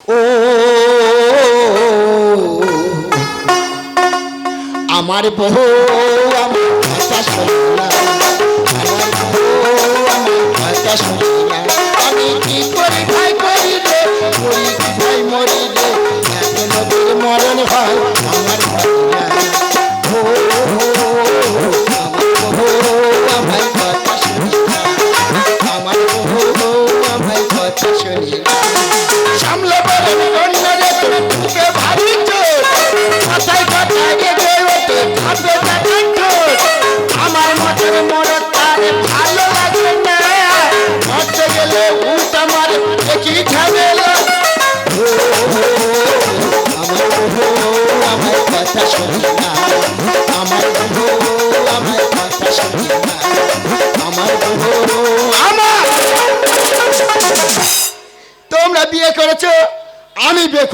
ও, আমার বহু আমার কথা শোনে আমার বহু আমার আমি কি করি ভাই করি রে করি ভাই মরি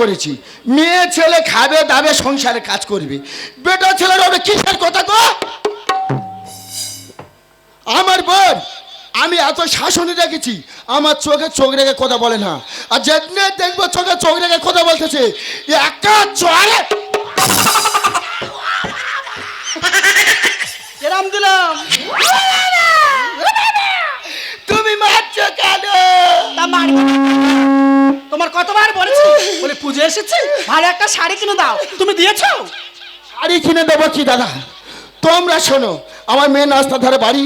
করেছি। মেয়ে ছেলে খাবে দাবে সংসারে কাজ করবে। বেটা ছেলের হবে কিসের কথা গো? আমার বোন আমি এত শাসনে রেখেছি আমার চোখে চোখ রেখে কথা বলে না। আর যেদিনে দেখব চোখে চোখ রেখে কথা বলতেছে একা চলে এরাম দিলাম। তুমি মারছো কেন। তোমার কতবার বলেছি? বলে পুজো এসেছি? ভালো একটা শাড়ি কিনে দাও। তুমি দিয়েছ? শাড়ি কিনে দেবো কি দাদা? তোমরা শোনো আমার মেয়ে নাস্তা ধারে বাড়ি।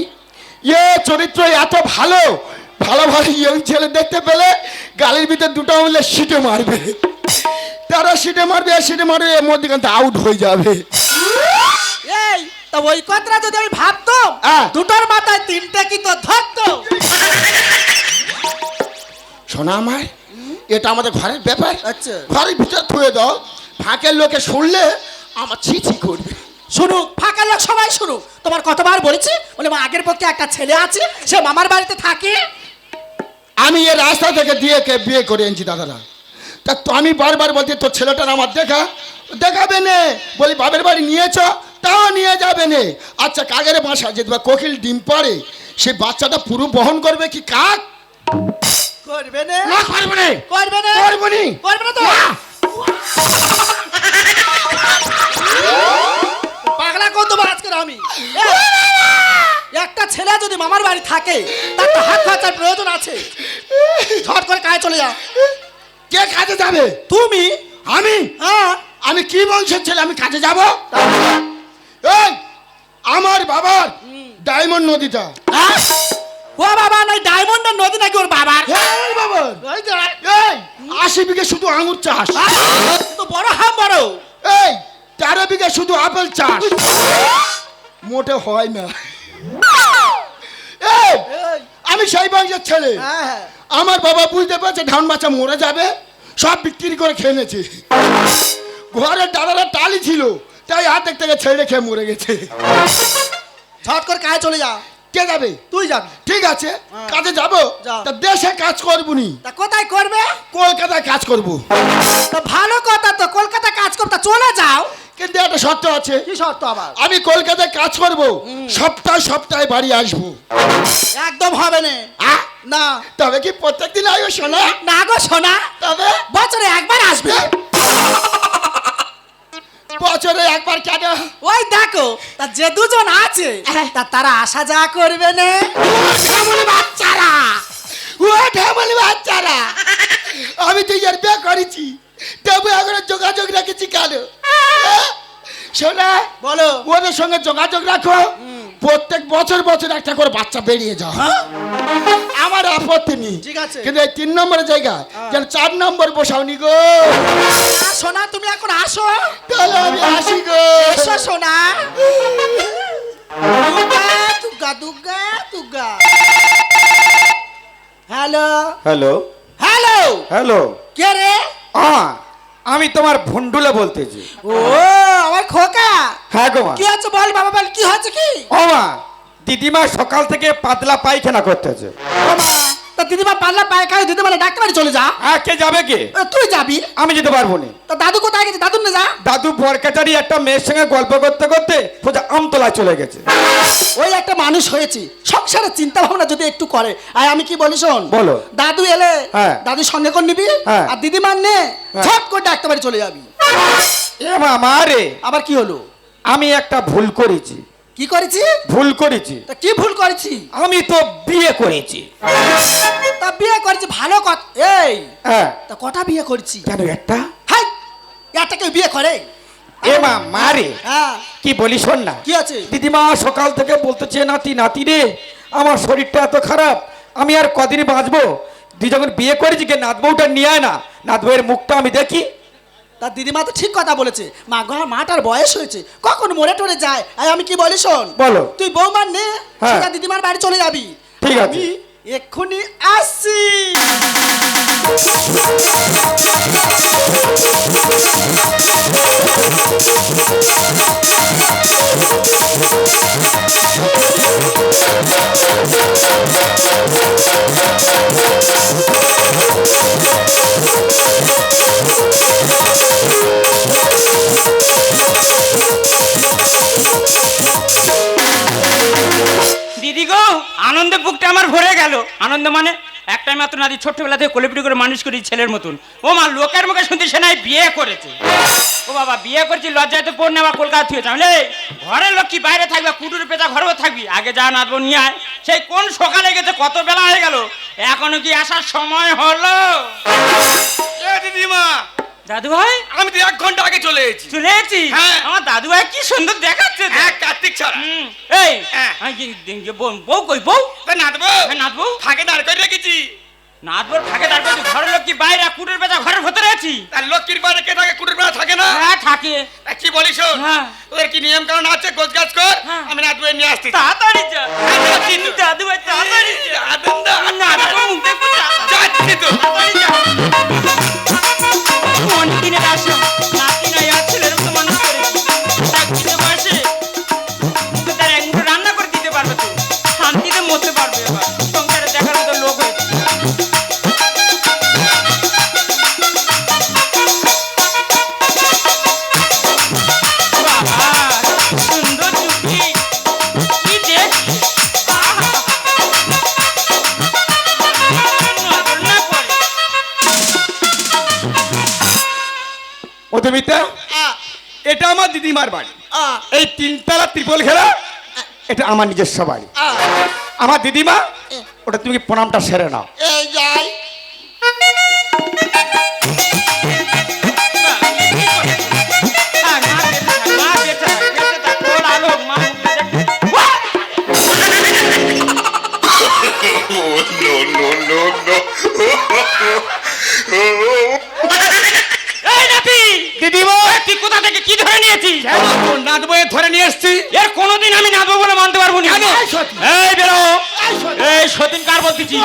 এ চরিত্র এত ভালো। ভালো ভালো ইয়ং ছেলে দেখতে পেলে গালির ভিতরে দুটো মিলে সিটে মারবে। তারা সিটে মারবে সিটে মারবে এর মধ্যে কিন্তু আউট হয়ে যাবে। এই তা ওই কথাটা যদি আমি ভাবতাম হ্যাঁ। দুটোর মাথায় তিনটে কি তো ধরতো শোনা আমার এটা আমাদের ঘরের ব্যাপার। আচ্ছা। ঘরের ভিতরে থুয়ে দাও। ফাঁকের লোকে শুনলে আমার ছিছি করবে। শুনুক ফাঁকা লোক সবাই শুনুক। তোমার কতবার বলেছি? বলে আগের পক্ষে একটা ছেলে আছে সে মামার বাড়িতে থাকে। আমি এ রাস্তা থেকে দিয়ে কে বিয়ে করে এনেছি দাদারা। তা তো আমি বারবার বলছি তোর ছেলেটার আমার দেখা। দেখাবে নে। বলি বাবের বাড়ি নিয়েছ? তাও নিয়ে যাবে নে। আচ্ছা কাগের বাসা? যে কোকিল ডিম পারে সে বাচ্চাটা পুরো বহন করবে কি কাক? করবে না। না করবে না। করবে না। করব নি। করবে না তো। পাগলা কর তোমার আজকের আমি। একটা ছেলে যদি মামার বাড়ি থাকে তার তো হাত খরচার প্রয়োজন আছে। ঝট করে কাজে চলে যা। কে কাজে যাবে? তুমি? আমি? হ্যাঁ। আমি কি বংশের ছেলে আমি কাজে যাব? এই আমার বাবার ডায়মন্ড নদীটা। হ্যাঁ? ও বাবা নাই ডায়মন্ডের নদী নাকি ওর বাবার? এই বাবার ওই যে, এই আশি বিঘে শুধু আঙুর চাষ। তো বড় হাম বড়। এই তেরো বিঘে শুধু আপেল চাষ। মোটে হয় না। এই এই, আমি সেই বংশের ছেলে। হ্যাঁ, হ্যাঁ। আমার বাবা বুঝতে পারছে ধান বাচ্চা মরে যাবে সব বিক্রি করে খেয়ে নিয়েছে। ঘরের দাদারা টালি ছিল তাই হাতের থেকে ছেড়ে খেয়ে মরে গেছে। ঝট করে কাজে চলে যা। কে যাবে? তুই যাবি। ঠিক আছে হ্যাঁ। কাজে যাব? তা দেশে কাজ করব নি তা কোথায় করবে? কলকাতায় কাজ করব। তা ভালো কথা তো কলকাতা কাজ করতে চলে যাও। কিন্তু একটা শর্ত আছে। কি শর্ত আবার? আমি কলকাতায় কাজ করব সপ্তাহে সপ্তাহে বাড়ি আসব। একদম হবে না। না। তবে কি প্রত্যেকদিন আয়ো শোনা না গো সোনা। তবে? বছরে একবার আসবে। বছরে একবার কেন? ওই দেখো তা যে দুজন আছে তা তারা আসা যাওয়া করবে না? বাচ্চারা! ও ঢামলি বাচ্চারা! আমি তো ইয়ার বিয়ে করেছি। তবু এখনও যোগাযোগ রেখেছি কেন? হ্যাঁ? শোনা বলো। ওদের সঙ্গে যোগাযোগ রাখো। প্রত্যেক বছর বছর একটা করে বাচ্চা বেরিয়ে যাও। আমার আপত্তি নেই। ঠিক আছে। কিন্তু এই তিন নম্বরের জায়গা যেন চার নম্বর বসাওনি গো। আ, সোনা তুমি এখন আসো। তাহলে আমি আসি গো। এসো সোনা। Durga Durga Durga hello. Hello. Hello. Hello. কে রে? আ আমি তোমার ভন্ডুলে বলতেছি ও আমার খোকা। হ্যাঁ গো মা। কি হচ্ছে বল বাবা বল কি হচ্ছে কি? ও মা দিদিমা সকাল থেকে পাতলা পায়খানা করতেছে। ও মা। তা দিদিমা পাল্লা পায়খানা দিদিমা ডাক্তার বাড়ি চলে যা। হ্যাঁ কে যাবে কে? এ, তুই যাবি। আমি যেতে পারব না। তা দাদু কোথায় গেছে? দাদু না যা। দাদু বরকাচারি একটা মেয়ের সঙ্গে গল্প করতে করতে সোজা আমতলায় চলে গেছে। ওই একটা মানুষ হয়েছে। সংসারের চিন্তা ভাবনা যদি একটু করে। আর আমি কি বলি শোন? বলো। দাদু এলে হ্যাঁ। দাদুর সঙ্গে করে নিবি। হ্যাঁ। আর দিদিমার নে হ্যাঁ। ঝট করে ডাকতে বাড়ি চলে যাবি। এ মামা রে। আবার কি হলো? আমি একটা ভুল করেছি। কি করেছি? ভুল করেছি। তা কি ভুল করেছি? আমি তো বিয়ে করেছি। তা বিয়ে করেছি ভালো কথা। এই হ্যাঁ। তা কটা বিয়ে করেছি? কেন একটা? হাই একটা কেউ বিয়ে করে? এ মামা রে। হ্যাঁ। কি বলি শোন না। কি আছে? দিদিমা সকাল থেকে বলতেছে নাতি নাতি রে আমার শরীরটা এত খারাপ আমি আর কদিনই বাঁচবো? তুই যখন বিয়ে করেছি কে নাত বউটা নিয়ে আয় না নাত বউয়ের মুখটা আমি দেখি। তার দিদিমা তো ঠিক কথা বলেছে মা গো আমার মাটার বয়স হয়েছে কখন মরে টরে যায় আর আমি কি বলি শোন বলো। তুই বৌমার নে হ্যাঁ। সোজা দিদিমার বাড়ি চলে যাবি ঠিক আছে। আমি এক্ষুনি আসছি দিদি গো আনন্দে বুকটা আমার ভরে গেল। আনন্দ মানে একটাই মাত্র নাদি ছোট্টবেলা থেকে কোলেপিটি করে মানুষ করি ছেলের মতন। ও মা, লোকের মুখে শুনতে সে নাই, বিয়ে করেছে। ও বাবা, বিয়ে করছি, লজ্জায় তো পড়ে নেওয়া কলকাতা থেকে তাহলে ঘরের লোক কি বাইরে থাকবে, কুটুর পেঁচা ঘরেও থাকবি? আগে যা নাচবো নিয়ে আয়। সেই কোন সকালে গেছে, কত বেলা হয়ে গেল? এখনও কি আসার সময় হলো? দিদিমা দাদু ভাই আমি তো এক ঘণ্টা আগে চলে এসেছি। চলে এসেছি? হ্যাঁ। আমার দাদু ভাই কি সুন্দর দেখাচ্ছে। এক কার্তিক ছাড়া। এই হ্যাঁ। কি- কি- বউ- বউ কই বউ? তা নাচবো হ্যাঁ, নাচবো ফাঁকে দাঁড় করে রেখেছি। নাচবোর ফাঁকে দাঁড় করছি ঘরের লোক কি বাইরে কুটের পেঁচা ঘরের ভেতরে আছি। তার লক্ষ্মীর বাইরে কে থাকে? কুটুর বেলা থাকে না? হ্যাঁ থাকে। কি বলিস হ্যাঁ। ওদের কি নিয়ম কারণ আছে? গোছ গাছ কর। হ্যাঁ। আমি নাচবো নিয়ে আসছি। তাড়াতাড়ি যা। হ্যাঁ, দাদু ভাই তাড়াতাড়ি আনন্দ মুখ যাচ্ছি তো। তাড়াতাড়ি যা। মন কিনে আসো মধুমিতা এটা আমার দিদিমার বাড়ি। এই তিনতলা ত্রিপল ঘেরা এটা আমার নিজস্ব বাড়ি। আমার দিদিমা ওটা তুমি প্রণামটা সেরে নাও। এই যাই। দিদিমা তুই কোথা থেকে কি ধরে নিয়েছিস নাত বয়ে ধরে নিয়ে এসছি। এর কোনোদিন আমি নাচবো বলে মানতে পারব না। এই বেরো। এই সতীন। কার বলতেছি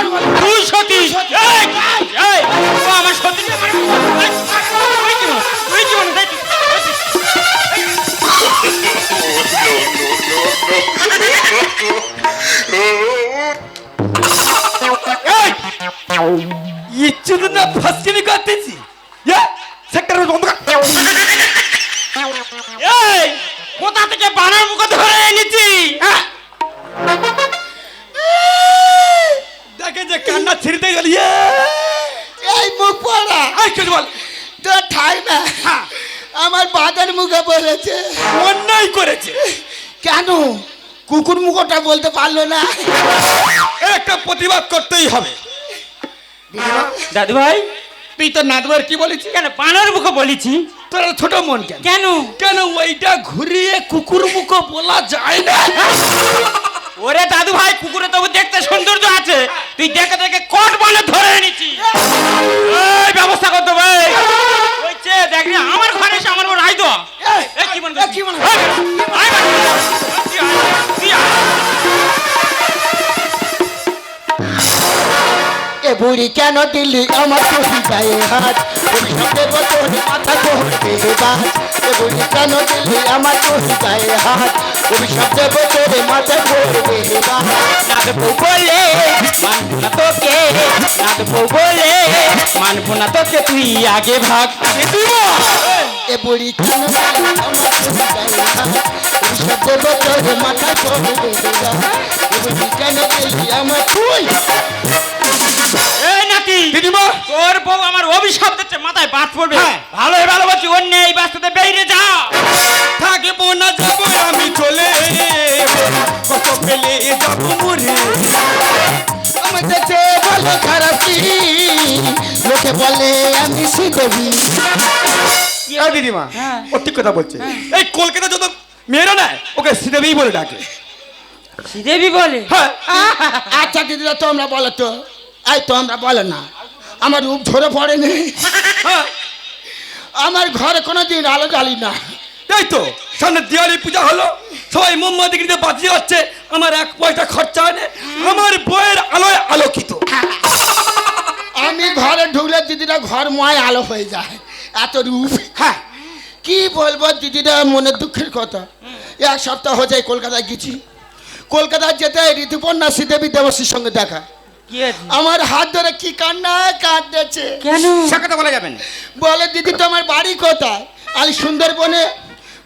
তুই সতীন। এই, এই, ও আমার সতীন। তুই কি মনে- তুই কি মনে দেখ ইচ্ছে না ফাঁসকিনি কুকুর মুখটা বলতে পারল না। একটা প্রতিবাদ করতেই হবে। দাদু ভাই তুই তো নাতবার কি বলেছিস? কেন বানার মুখে বলেছি? তোর ছোট মন কেন? কেন? কেন ওইটা ঘুরিয়ে কুকুর মুখ বলা যায় না? ওরে দাদু ভাই কুকুরে তবু দেখতে সৌন্দর্য আছে। তুই দেখে দেখে কট বলে ধরে এনেছি এই ব্যবস্থা করতে ভাই। ওই চে দেখ আমার ঘরে এসে আমার বড় আই তো এই কি মনে কি মনে বুড়ি কেন দিল্লি আমার টুপি গায়ে হাত। অভিশাপের বছরে মাথা ধরবে বাস এ বুড়ি কেন দিল্লি আমার টুপি গায়ে হাত। অভিশাপের বছরে মাথা ধরবে বাস নাচবো বলে মানবো না তোকে। নাচবো বলে মানবো না তোকে। তুই আগে ভাগ তুই বল। এ বুড়ি কেন গেলি আমার চোখে গায়ে হাত। অভিশাপ দেব তোর পড়বে বেদনা এ বুড়ি কেন গেলি আমার তুই এই নাতি দিদিমা। তোর বউ আমার অভিশাপ দিচ্ছে মাথায় বাদ পড়বে। হ্যাঁ। ভালো ভালো বলছি অন্য এই বাস্তাতে বেরিয়ে যা। থাকব না যাব আমি চলে কত পেলে যাব মরে। আমার দেখে বলে খারাপ কি? লোকে বলে আমি শ্রীদেবী ও দিদিমা হ্যাঁ। ও ঠিক কথা বলছে। এই কলকাতা যত মেয়েরা না ওকে শ্রীদেবী বলে ডাকে। শ্রীদেবী বলে? হ্যাঁ। আচ্ছা দিদিরা তোমরা বলো তো। এই তোমরা বলে না। আমার রূপ ঝরে পড়েনি। হ্যাঁ। আমার ঘরে কোনো দিন আলো জ্বালি না। তাই তো সামনে দিওয়ালি পূজা হলো। সবাই মোমবাতি কিনতে বাঁচিয়ে হচ্ছে আমার এক পয়সা খরচা হয় আমার বইয়ের আলোয় আলোকিত। আমি ঘরে ঢুকলে দিদিরা ঘর ময় আলো হয়ে যায়। এত রূপ। হ্যাঁ। কি বলব দিদিরা মনের দুঃখের কথা। এক সপ্তাহ হয়ে যায় কলকাতায় গেছি। কলকাতায় যেতে ঋতুপর্ণা শ্রীদেবী দেবশ্রীর সঙ্গে দেখা। আমার হাত ধরে কি কান্না কাঁদতেছে কেন? সে কথা বলা যাবে বলে দিদি তোমার বাড়ি কোথায়? আমি সুন্দরবনে।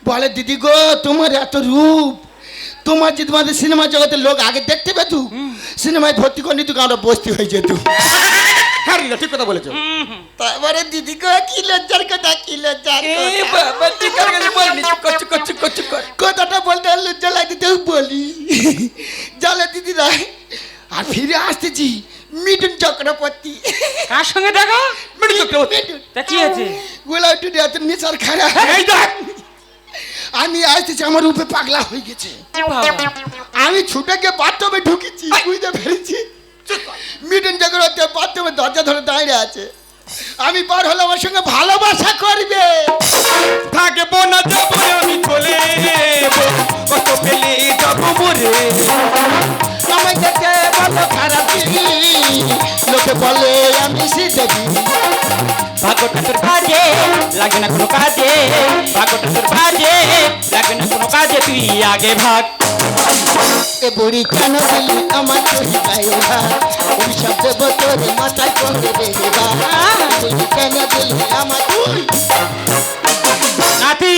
বলে দিদি গো তোমার এত রূপ। তোমার যদি তোমাদের সিনেমা জগতের লোক আগে দেখতে পেত সিনেমায় ভর্তি করে নিত আমরা বস্তি হয়ে যেত। হ্যাঁ ঠিক কথা বলেছ। তারপরে দিদি গো কি লজ্জার কথা কি লজ্জার এই কথা। বাবা ঠিক আছে বলনি কচ্ছু কচ্ছু কচ্ছু কর কথাটা বলতে লজ্জা লাগতেও বলি। জালে দিদিরা আর ফিরে আসতেছি মিঠুন চক্রবর্তী। কার সঙ্গে দেখো? মিঠুন চক্রবর্তী। মিঠুন। তা কি আছে গোলাপ টুডি এত নেশার খারাপ এই দেখ। আমি আসতেছি আমার রূপে পাগলা হয়ে গেছে। আমি ছুটে গিয়ে বাথরুমে ঢুকেছি বুঝতে পেরেছি? মিটন চক্রবর্তী বাথরুমে দরজা ধরে দাঁড়িয়ে আছে। আমি পার হলে আমার সঙ্গে ভালোবাসা করবে। থাকব না যাব আমি চলে কত পেলে যাব মরে। লোকে বলে আমি শ্রীদেবী ভাগ্যটা তোর কাজে লাগে না কোনো কাজে ভাগ্যটা তোর কাজে লাগে না কোনো কাজে তুই আগে ভাগ। এ বুড়ি কেন দিলি আমার চোখে গায়ে অভিশাপ দেব তোর মাথায় বুড়ি কেন দিলি আমার নাতি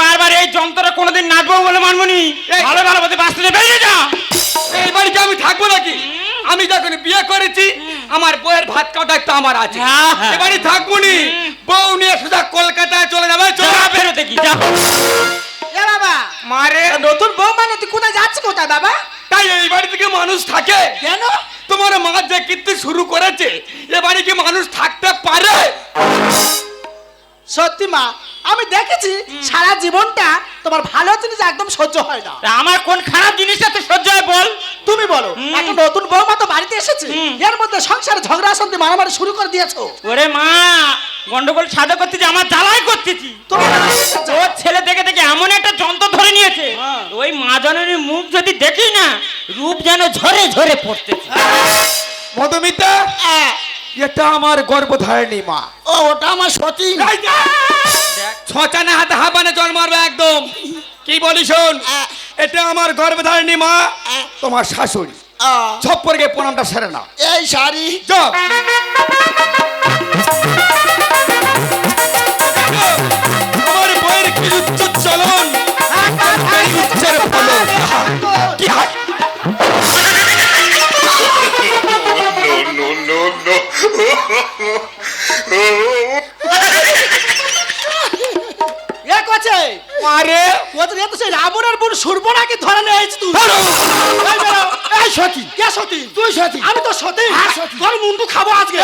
বারবার এই যন্ত্রটা কোনোদিন নাচবো বলে মানবনি ভালো ভালো বলতে বাস্তাতে বেরিয়ে যা। এই বাড়িতে আমি থাকব নাকি? আমি যখন বিয়ে করেছি আমার বইয়ের ভাত খাওয়া দায়িত্ব আমার আছে। হ্যাঁ, হ্যাঁ। এ বাড়ি থাকব নি বউ নিয়ে সোজা কলকাতায় চলে যাবে চলে যাবে। বেরোতে কি যা। এ বাবা। মারে। নতুন বউ মানে তুই কোথায় যাচ্ছি কোথায় বাবা? তাই এই বাড়ি থেকে মানুষ থাকে। কেন? তোমার মা যে কীর্তি শুরু করেছে এ বাড়ি কি মানুষ থাকতে পারে? সত্যি মা আমি দেখেছি সারা জীবনটা তোমার ভালো জিনিস একদম সহ্য হয় না। আমার কোন খারাপ জিনিসটা তো সহ্য হয় বল? তুমি বলো। একটা নতুন বৌমা তো বাড়িতে এসেছে। এর মধ্যে সংসারে ঝগড়া শান্তি মারামারি শুরু করে দিয়েছ। ওরে মা গন্ডগোল সাদা করতেছি আমার জ্বালাই করতেছি। তুমি ওর ছেলে দেখে দেখে এমন একটা যন্ত্র ধরে নিয়েছে। হ্যাঁ। ওই মা জননীর মুখ যদি দেখি না রূপ যেন ঝরে ঝরে পড়তেছে। মধুমিতা এটা আমার গর্ভধারিণী মা। ও ওটা আমার সতী। ছচানে হাতে হাবানে জল মারবে একদম। কি বলি শোন? এটা আমার গর্ভধারিণী মা তোমার শাশুড়ি। ছপ্পরকে প্রণামটা সেরে না এই শাড়ি। যাও। আমার বইয়ের কি উচ্চ চলন? উচ্চের ফলন কি হাস no, no, no, no. এ কোছে আরে। ওদের এত সেই রাবণের বোন ধরে নিয়ে তুই। ধরো। এই বেরো। এই সতী। কে সতী? তুই সতী। আমি তো সতী। তোর মুন্ডু খাব আজকে।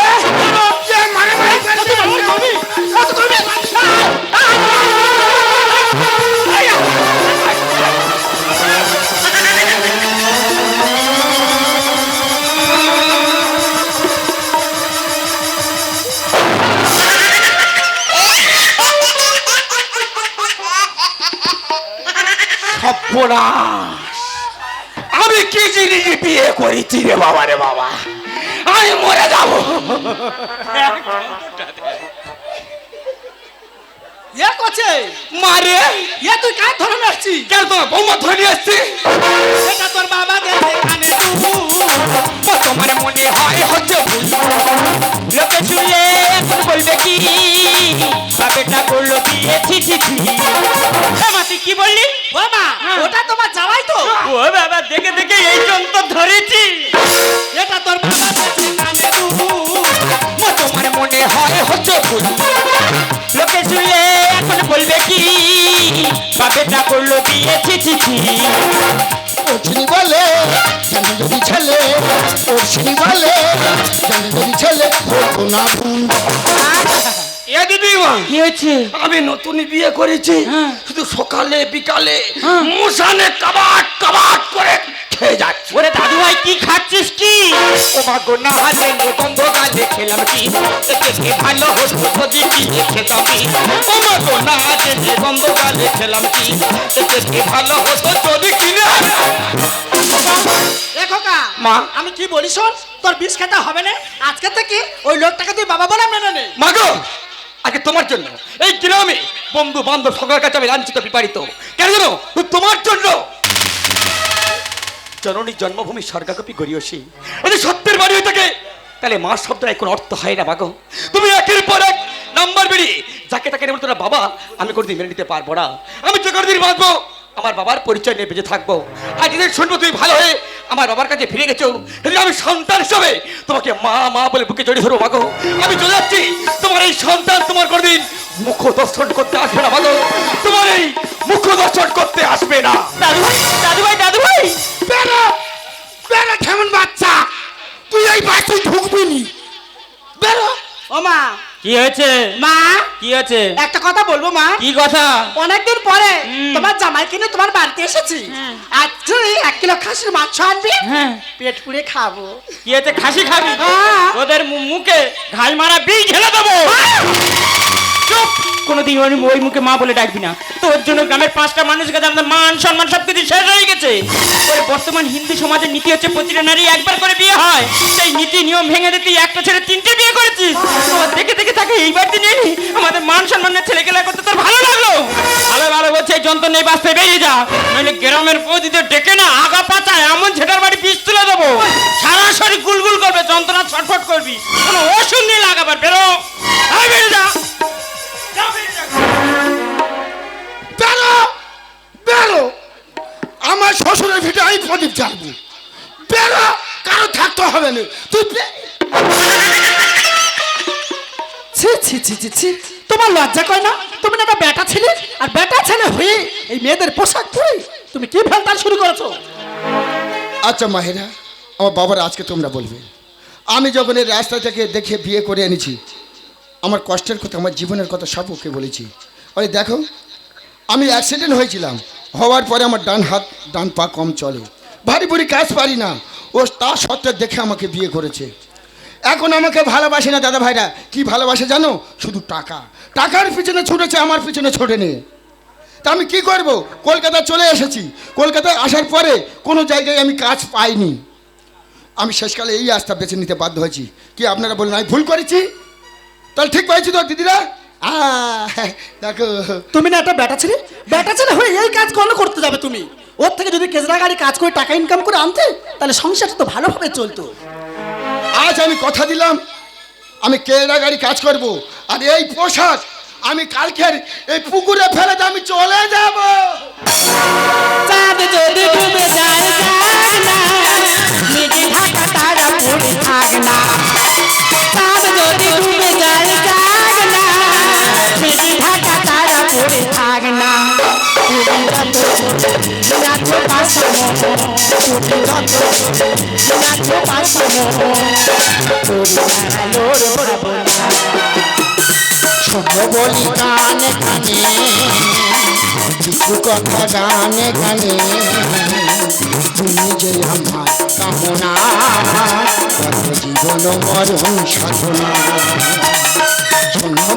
সর্বনাশ আমি কি জিনিস বিয়ে করেছি রে বাবা রে বাবা? আমি মরে যাব। মারে তুই কার ধরে কেন বৌমা ধরে নিয়ে আসছি? এটা তোর বাবা দেখে কানে তোমার মনে হয় হচ্ছে ভুল। লোকে শুনলে এখন বলবে কি? করল হ্যাঁ কি বললি? ও মা হ্যাঁ। ওটা তোমার জামাই তো ও বাবা দেখে দেখে এই যন্ত্র ধরেছি। এটা তোর বাবা কাছে কানে দুবু মা তোমার মনে হয় হচ্ছে ভুল। লোকে শুনলে এখন বলবে কি? বাপেটা করল দিয়েছি চিঠি। ওরছিনি বলে জানি যদি ছেলে ওরছিনি বলে জানি যদি ছেলে হতো না ভুল। এ দিদিমা কি হয়েছে? আমি নতুন বিয়ে করেছি। হ্যাঁ। শুধু সকালে বিকালে মুসানে কাবাট ও গো না গন্ধ গালে খেলাম কি? এতে কি ভালো হতো যদি কি? খেতাম কি ও গো না হাতে গন্ধ গালে খেলাম কি? এতে কি ভালো হতো যদি কিনে মা। আমি কি বলি শোন? তোর বিষ খেতে হবে না? আজকে থেকে ওই লোকটাকে তুই বাবা বলে মেনে নে। মাগো আগে তোমার জন্য। এই গ্রামে বন্ধু বান্ধব সকলের কাছে আমি লাঞ্ছিত বিপারিত। কেন জানো? তোমার জন্য। জননী জন্মভূমি স্বর্গাকপি গড়িয়সী। যদি সত্যের বাড়ি হয়ে থাকে, তাহলে মা শব্দের কোনো অর্থ হয় না মাগো তুমি একের পর এক নাম্বার বেরিয়ে যাকে তাকে নেবে তোরা বাবা, আমি কোনোদিন মেনে নিতে পারব না। আমি যে কোনোদিন বাঁচবো, আমার বাবার পরিচয় নিয়ে বেঁচে থাকব। আর যদি শুনব তুমি ভালো হয়ে আমার বাবার কাছে ফিরে গেছো তাহলে আমি সন্তান হিসাবে তোমাকে মা মা বলে বুকে জড়িয়ে ধরবো মাগো আমি চলে যাচ্ছি, তোমার এই সন্তান তোমার কোনোদিন মুখ দর্শন করতে আসবে না মাগো তোমার এই মুখ দর্শন করতে আসবে না। দাদু ভাই দাদু ভাই দাদু ভাই বেড়া বেড়া কেমন বাচ্চা? তুই এই বাচ্চায় ঢুকবি নি। বেরো ও মা। কি হয়েছে? মা। কি হয়েছে? একটা কথা বলব মা। কি কথা? অনেকদিন পরে তোমার জামাই কিনে তোমার বাড়িতে এসেছি। আজ তুই এক কিলো খাসির মাংস আনবি হ্যাঁ। পেট পুড়ে খাব। কি হয়েছে? খাসি খাবি? হ্যাঁ। ওদের মু- মুখে ঘাই মারা বীজ ঢেলে দেবো। চুপ। কোনোদিন ওই ওই মুখে মা বলে ডাকবি না। তোর জন্য গ্রামের পাঁচটা মানুষের কাছে আমাদের মান সম্মান সব কিছু শেষ হয়ে গেছে। ওই বর্তমান হিন্দু সমাজের নীতি হচ্ছে প্রতিটা নারী একবার করে বিয়ে হয়। সেই নীতি, নিয়ম ভেঙে দিয়ে তুই একটা ছেলে তিনটে বিয়ে করেছিস। দেখে দেখে তাকে এইবার দিন আমাদের মান সম্মানের ছেলে গেলা করতে তোর ভালো লাগল। ভালো ভালো বলছে, এই যন্ত্র নেই বাঁচতে বেরিয়ে যা। নইলে গ্রামের বৌদিদের ডেকে না, আগা পাচায় এমন ঝেটার বাড়ি পিস তুলে দেবো। সারাসরি গুলগুল করবে, যন্ত্রণা ছটফট করবি। কোনো ওষুধ নিয়ে লাগাবার না তুই ছি ছি ছি ছি ছি। তোমার লজ্জা কয় না? তুমি না একটা বেটা ছেলে? আর বেটা ছেলে হয়ে এই মেয়েদের পোশাক পরে তুমি কি ফেলতার শুরু করেছ? আচ্ছা মাহেরা আমার বাবার আজকে তোমরা বলবে। আমি যখন এই রাস্তা থেকে দেখে বিয়ে করে এনেছি আমার কষ্টের কথা আমার জীবনের কথা সব ওকে বলেছি। ওই দেখো আমি অ্যাক্সিডেন্ট হয়েছিলাম। হওয়ার পরে আমার ডান হাত ডান পা কম চলে। ভারী ভুরি কাজ পারি না। ও তা সত্ত্বে দেখে আমাকে বিয়ে করেছে। এখন আমাকে ভালোবাসে না দাদা ভাইরা? কি ভালোবাসে জানো? শুধু টাকা। টাকার পিছনে ছুটেছে, আমার পিছনে ছোটে নেই তা আমি কি করব? কলকাতা চলে এসেছি। কলকাতায় আসার পরে কোনো জায়গায় আমি কাজ পাইনি। আমি শেষকালে এই রাস্তা বেছে নিতে বাধ্য হয়েছি। কি আপনারা বলুন, আমি ভুল করেছি? তাহলে ঠিক পাইছি তো, দিদিরা? দেখো। তুমি না একটা বেটা ছেলে? বেটা ছেলে হয়ে এই কাজ করলে করতে যাবে তুমি? ওর থেকে যদি কেজরা গাড়ি কাজ করে টাকা ইনকাম করে আনতে তাহলে সংসারটা তো ভালোভাবে চলতো। আজ আমি কথা দিলাম আমি কেরা গাড়ি কাজ করব আর এই পোশাক আমি কালকের এই পুকুরে ফেলে দিয়ে আমি চলে যাব। চাঁদ যদি ডুবে যায় তারা পড়ে থাক না। যদি ডুবে যায় যত নাচো তুমি যত নাচো পাশানো তোর শোনো বলি কানে কানে কিছু কথা গানে গানে তুমি যে আমার কামনা কত জীবন মরণ সাধনা শোনো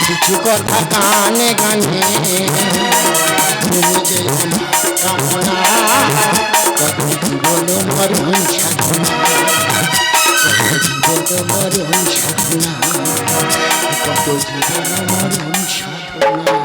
কিছু কথা গানে গানে কত জীবন মরণ সাধনা কত জীবন মরণ সাধনা